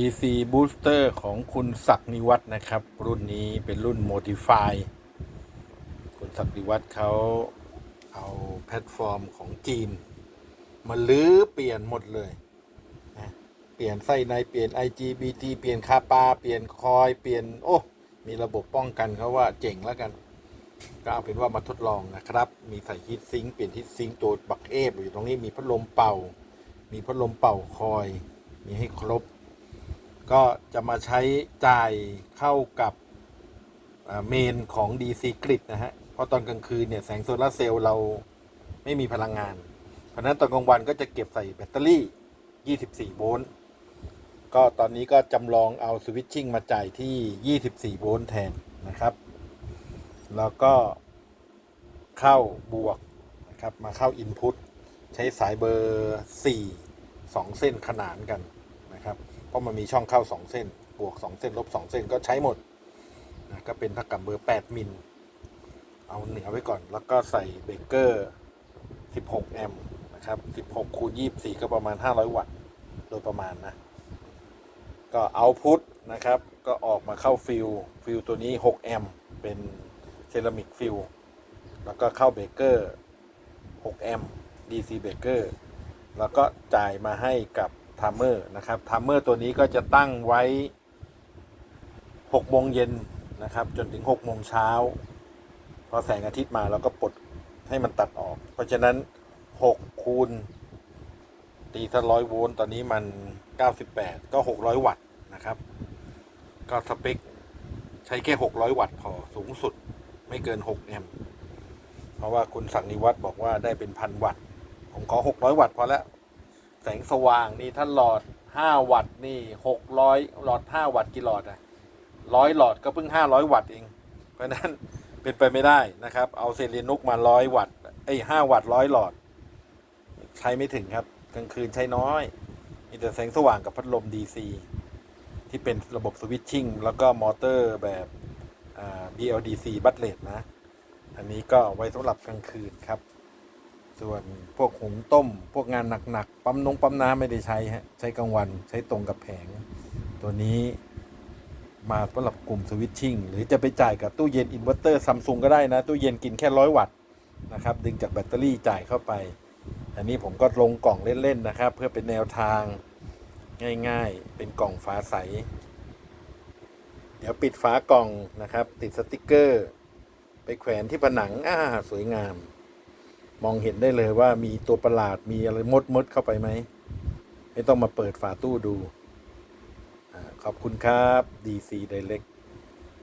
DC Booster ของคุณศักดิ์นิวัฒนะครับ รุ่นนี้เป็นรุ่น Modify คุณศักดิ์นิวัฒเขาเอาแพลตฟอร์มของจีน มาลื้อเปลี่ยนหมดเลยนะเปลี่ยนไส้ในเปลี่ยน IGBT เปลี่ยนคาปา เปลี่ยนคอยเปลี่ยน โอ้ มีระบบป้องกันเขาว่าเจ๋งแล้วกัน ก็เอาเป็นว่ามาทดลองนะครับ มีใส่ฮีทซิงเปลี่ยนฮีทซิงตัวบักเอฟอยู่ตรงนี้มีพัดลมเป่า มีพัดลมเป่าคอย มีให้ครบ ก็จะมาใช้จ่ายเข้ากับเมนของ DC Grid นะฮะ เพราะตอนกลางคืนเนี่ยแสงโซลาร์เซลล์เราไม่มีพลังงาน เพราะนั้นตอนกลางวันก็จะเก็บใส่แบตเตอรี่ 24 โวลต์ ก็ตอนนี้ก็จำลองเอาสวิตชิ่งมาจ่ายที่ 24 โวลต์แทนนะครับ แล้วก็เข้าบวกนะครับ มาเข้าอินพุตใช้สายเบอร์ 4 2 เส้นขนานกันนะครับ เพราะมันมีช่องเข้า 2 เส้น บวก 2 เส้น ลบ 2 เส้นก็ใช้หมดนะก็เป็นเท่ากับเบอร์ 8 มิล เอาเหนือไว้ก่อน แล้วก็ใส่เบรกเกอร์ 16 แอมป์นะครับ 16 คูณ 24 ก็ประมาณ 500 วัตต์ โดยประมาณนะ ก็เอาพุทนะครับ ก็ออกมาเข้าฟิลฟิลตัวนี้ 6 แอมป์ เป็นเซรามิกฟิล แล้วก็เข้าเบรกเกอร์ 6 แอมป์ DC เบรกเกอร์ แล้วก็จ่ายมาให้กับ ทามเมอร์นะครับทามเมอร์ตัวนี้ก็จะตั้งไว้6โมงเย็นนะครับ จนถึง6โมงเช้าพอแสงอาทิตย์มาเราก็ปลดให้มันตัดออก เพราะฉะนั้น6คูณตีถ้าร้อยโวลต์ตอนนี้มัน 98 ก็ 600 วัตต์นะครับ ก็สเปคใช้แค่ 600 วัตต์พอสูงสุดไม่เกิน 6 แอมป์เพราะว่าคุณสักนิวัฒน์บอกว่าได้เป็นพันวัตต์ผมขอ 600 วัตต์พอแล้ว งสว่างนี่ถ้าหลอด 5 วัตต์นี่600 หลอด 5 วัตต์กี่หลอดอะร้อยหลอดก็เพิ่ง 500 วัตต์เอง เพราะนั้นเป็นไปไม่ได้นะครับ เอาเซเลนุกมา 100 วัตต์เอ้5วัตต์ร้อยหลอด ใช้ไม่ถึงครับ กลางคืนใช้น้อย มีแต่แสงสว่างกับพัดลม DC ที่เป็นระบบสวิตชิ่งแล้วก็มอเตอร์แบบ BLDC บัตเลตนะ อันนี้ก็ไว้สำหรับกลางคืนครับ ส่วนพวกหุงต้ม พวกงานหนักๆปั๊มนงปั๊มน้ำไม่ได้ใช้ฮะใช้กลางวันใช้ตรงกับแผง ตัวนี้มาสำหรับกลุ่มสวิตชิ่งหรือจะไปจ่ายกับตู้เย็นอินเวอร์เตอร์ซัมซุงก็ได้นะ ตู้เย็นกินแค่ร้อยวัตต์นะครับ ดึงจากแบตเตอรี่จ่ายเข้าไป อันนี้ผมก็ลงกล่องเล่นๆนะครับ เพื่อเป็นแนวทางง่ายๆ เป็นกล่องฝาใส เดี๋ยวปิดฝากล่องนะครับ ติดสติกเกอร์ ไปแขวนที่ผนังอ่าสวยงาม มองเห็นได้เลยว่ามีตัวประหลาดมีอะไรมดมดเข้าไปไหม ไม่ต้องมาเปิดฝาตู้ดู ขอบคุณครับ DC Direct